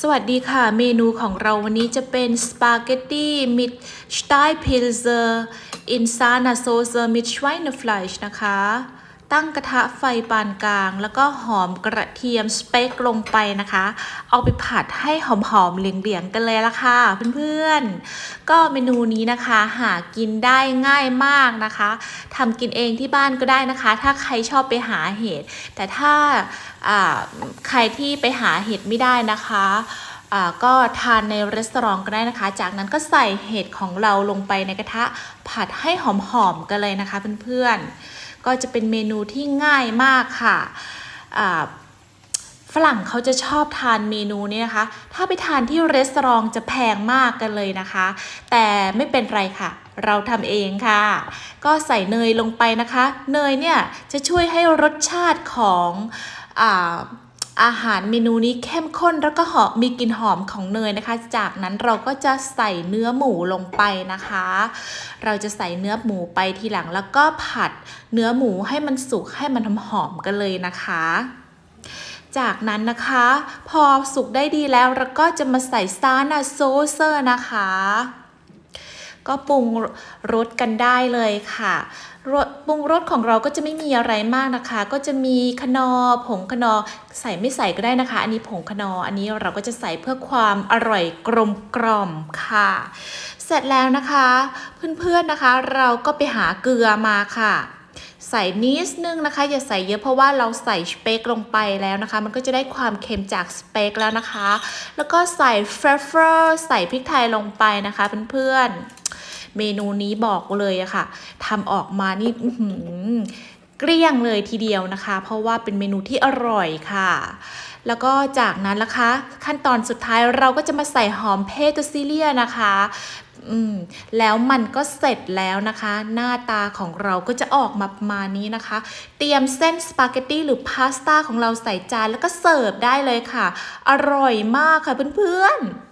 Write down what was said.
สวัสดีค่ะ เมนูของเราวันนี้จะเป็นสปาเกตตี้มิดสไตล์พิลเซอร์อินซานาโซเซอร์มิดชไวน์ฟลชนะคะ ตั้งกระทะไฟปานกลาง แล้วก็หอมกระเทียมสเปกลงไปนะคะ เอาไปผัดให้หอมๆเหลียงๆกันเลยละค่ะเพื่อนๆ ก็เมนูนี้นะคะหากินได้ง่ายมากนะคะทำกินเองที่บ้านก็ได้นะคะ ถ้าใครชอบไปหาเห็ดแต่ถ้าใครที่ไปหาเห็ดไม่ได้นะคะก็ทานในร้านอาหารก็ได้นะคะ จากนั้นก็ใส่เห็ดของเราลงไปในกระทะผัดให้หอมๆกันเลยนะคะเพื่อนๆ ก็จะเป็นเมนูที่ง่ายมากค่ะฝรั่งเขาจะชอบทานเมนูนี้นะคะ ถ้าไปทานที่ร้านอร์ทจะแพงมากกันเลยนะคะ แต่ไม่เป็นไรค่ะ เราทำเองค่ะ ก็ใส่เนยลงไปนะคะ เนยเนี่ยจะช่วยให้รสชาติของ อาหารเมนูนี้เข้มข้นแล้วก็หอมมีกลิ่นหอมของเนยนะคะ จากนั้นเราก็จะใส่เนื้อหมูลงไปนะคะ เราจะใส่เนื้อหมูไปทีหลังแล้วก็ผัดเนื้อหมูให้มันสุกให้มันหอมกันเลยนะคะ จากนั้นนะคะ พอสุกได้ดีแล้วเราก็จะมาใส่ซานาโซเซอร์นะคะ ก็ปรุงรสกันได้เลยค่ะปรุงรสของเราก็จะไม่มีอะไรมากนะคะ ก็จะมีขนอผงขนอใส่ไม่ใส่ก็ได้นะคะ อันนี้ผงขนออันนี้เราก็จะใส่เพื่อความอร่อยกลมกล่อมค่ะ เสร็จแล้วนะคะ เพื่อนๆนะคะ เราก็ไปหาเกลือมาค่ะ ใส่นิดนึงนะคะ อย่าใส่เยอะเพราะว่าเราใส่สเปกลงไปแล้วนะคะ มันก็จะได้ความเค็มจากสเปกแล้วนะคะ แล้วก็ใส่เฟรเฟอร์ใส่พริกไทยลงไปนะคะเพื่อนๆเมนูนี้บอกเลยอะค่ะทำออกมานี่เกลี้ยงเลยทีเดียวนะคะ เพราะว่าเป็นเมนูที่อร่อยค่ะ แล้วก็จากนั้นละคะ ขั้นตอนสุดท้ายเราก็จะมาใส่หอมเพตซิเลียนะคะ อืมแล้วมันก็เสร็จแล้วนะคะ หน้าตาของเราก็จะออกมาประมาณนี้นะคะ เตรียมเส้นสปาเกตตี้หรือพาสต้าของเราใส่จานแล้วก็เสิร์ฟได้เลยค่ะ อร่อยมากค่ะเพื่อนๆ